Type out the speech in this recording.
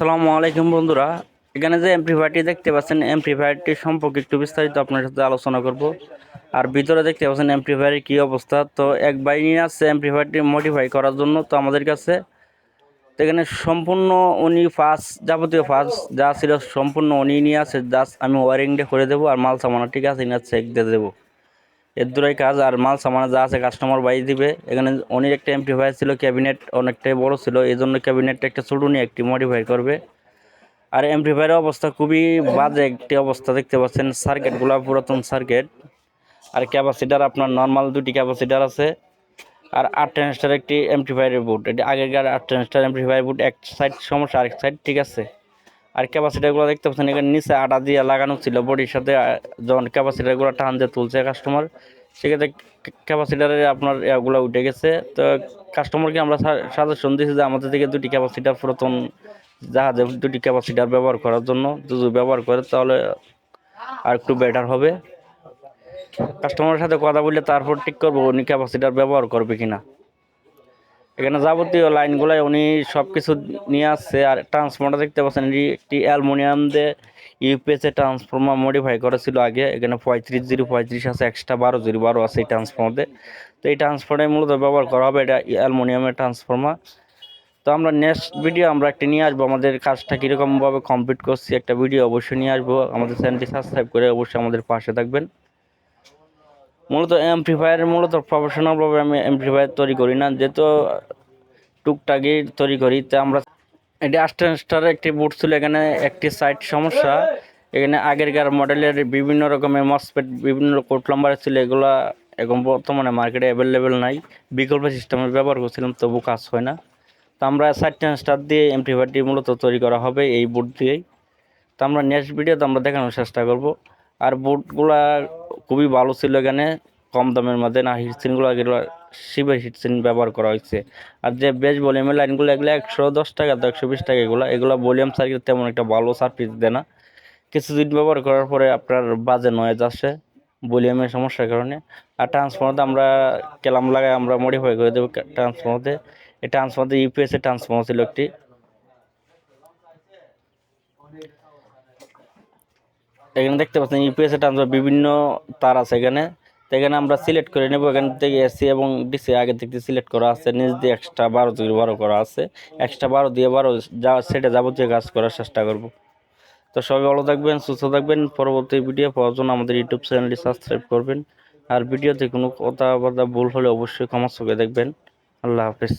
আসসালামু আলাইকুম বন্ধুরা। এখানে যে এমপ্লিফায়ারটি দেখতে পাচ্ছেন এমপ্লিফায়ারটি সম্পর্কে একটু বিস্তারিত আপনার সাথে আলোচনা করব। আর ভিতরে দেখতে পাচ্ছেন এমপ্লিফায়ারের কী অবস্থা। তো এক ভাই নিয়ে আসছে এমপ্লিফায়ারটি মডিফাই করার জন্য তো আমাদের কাছে। তো এখানে সম্পূর্ণ উনি ফার্স্ট যাবতীয় ফার্স্ট যা ছিল সম্পূর্ণ উনি নিয়ে আসে জাস্ট আমি ওয়ারিংটা করে দেবো আর মাল সামানা ঠিক আছে না চেক দিয়ে দেবো। এর দূরাই কাজ আর মাল সামানা যা আছে কাস্টমার বাই দিবে। এখানে অনেক একটা এমপ্লিফায়ার ছিল ক্যাবিনেট অনেকটাই বড় ছিল এই জন্য ক্যাবিনেটটা একটা ছোটো নিয়ে একটি মডিফাই করবে। আর এমপ্লিফায়ারের অবস্থা খুবই বাজে একটি অবস্থা দেখতে পাচ্ছেন সার্কিটগুলো পুরাতন সার্কিট আর ক্যাপাসিটার আপনার নর্মাল দুটি ক্যাপাসিটার আছে। আর আট ট্রান্সটার একটি এমপ্লিফায়ারের বুট এটি আগেকার আট ট্রান্সটার এমপ্লিফায়ার বুট এক সাইড সমস্যা, আরেক সাইড ঠিক আছে। আর ক্যাপাসিটারগুলো দেখতে পাচ্ছেন, এখানে নিচে আটা দিয়ে লাগানো ছিল, বডির সাথে যখন ক্যাপাসিটারগুলো টান দিয়ে তুলছে কাস্টমার সেক্ষেত্রে ক্যাপাসিটারে আপনার এগুলো উঠে গেছে। তো কাস্টমারকে আমরা সাজেশন দিয়েছি যে আমাদের থেকে দুটি ক্যাপাসিটার পুরাতন জাহাজে দুটি ক্যাপাসিটার ব্যবহার করার জন্য যদি ব্যবহার করে, তাহলে আর একটু বেটার হবে। কাস্টমারের সাথে কথা বললে তারপর ঠিক করব উনি ক্যাপাসিটার ব্যবহার করবে কিনা। এখানে যাবতীয় লাইনগুলাই উনি সব কিছু নিয়ে আসছে আর ট্রান্সফর্মার দেখতে পাচ্ছেন, এটি একটি অ্যালমোনিয়াম দিয়ে ইউপিএসে ট্রান্সফর্মার মডিফাই করেছিল আগে। এখানে পঁয়ত্রিশ জিরো, পঁয়ত্রিশ আছে এক্সট্রা বারো জিরো বারো আছে এই ট্রান্সফর্মারে তো এই ট্রান্সফর্মারে মূলত ব্যবহার করা হবে, এটা অ্যালমোনিয়ামের ট্রান্সফর্মার। তো আমরা নেক্সট ভিডিও আমরা একটা নিয়ে আসব, আমাদের কাজটা কীরকমভাবে কমপ্লিট করছি, একটা ভিডিও অবশ্যই নিয়ে আসব। আমাদের চ্যানেলটি সাবস্ক্রাইব করে অবশ্যই আমাদের পাশে থাকবেন। মূলত এমপ্লিফায়ার মূলত প্রফেশনালভাবে আমি এমপ্লিফায়ার তৈরি করি না, যেহেতু টুকটাকি তৈরি করি, তা আমরা এটি আস্টার একটি বুট ছিল, এখানে একটি সাইড সমস্যা। এখানে আগেরকার মডেলের বিভিন্ন রকমের মসপেট বিভিন্ন কোট লম্বার ছিল, এগুলা এখন বর্তমানে মার্কেটে অ্যাভেলেবেল নাই। বিকল্প সিস্টেমে ব্যবহার করছিলাম, তবু কাজ হয় না। তো আমরা সাইড স্টার দিয়ে এমপ্লিফায়ারটি মূলত তৈরি করা হবে এই বুট দিয়েই। তো আমরা নেক্সট ভিডিওতে আমরা দেখানোর চেষ্টা করব। আর বুটগুলা খুবই ভালো ছিল এখানে, কম দামের মধ্যে। না হিটসিনগুলো এগুলো শিবের হিটসিন ব্যবহার করা হয়েছে। আর যে বেশ ভলিউমের লাইনগুলো এগুলো একশো দশ টাকা তো একশো বিশ টাকা এগুলো। এগুলো ভলিউম সার্কিট তেমন একটা ভালো সার্ভিস দেয় না। কিছুদিন ব্যবহার করার পরে আপনার বাজে নয়েজ আসে ভলিউমের সমস্যার কারণে। আর ট্রান্সফর্মারতে আমরা কেলাম লাগাই, আমরা মডিফাই করে দেবো ট্রান্সফর্মারতে এই ট্রান্সফর্মারতে ইউপিএস এর ট্রান্সফর্মার ছিল একটি। এখানে দেখতে পাচ্ছেন ইউপিএস এর ট্রান্সফার বিভিন্ন তার আছে এখানে। তো এখানে আমরা সিলেক্ট করে নেব। এখান থেকে এসি এবং ডিসি আগে থেকে সিলেক্ট করা আছে। নিচ দিয়ে এক্সট্রা বারো থেকে বারো করা আছে। এক্সট্রা বারো দিয়ে বারো যা সেটা যাবতীয় কাজ করার চেষ্টা করব। তো সবাই ভালো থাকবেন, সুস্থ থাকবেন। পরবর্তী ভিডিও পাওয়ার জন্য আমাদের ইউটিউব চ্যানেলটি সাবস্ক্রাইব করবেন। আর ভিডিওতে কোনো কথা বার্তা ভুল হলে অবশ্যই ক্ষমা চোখে দেখবেন। আল্লাহ হাফেজ।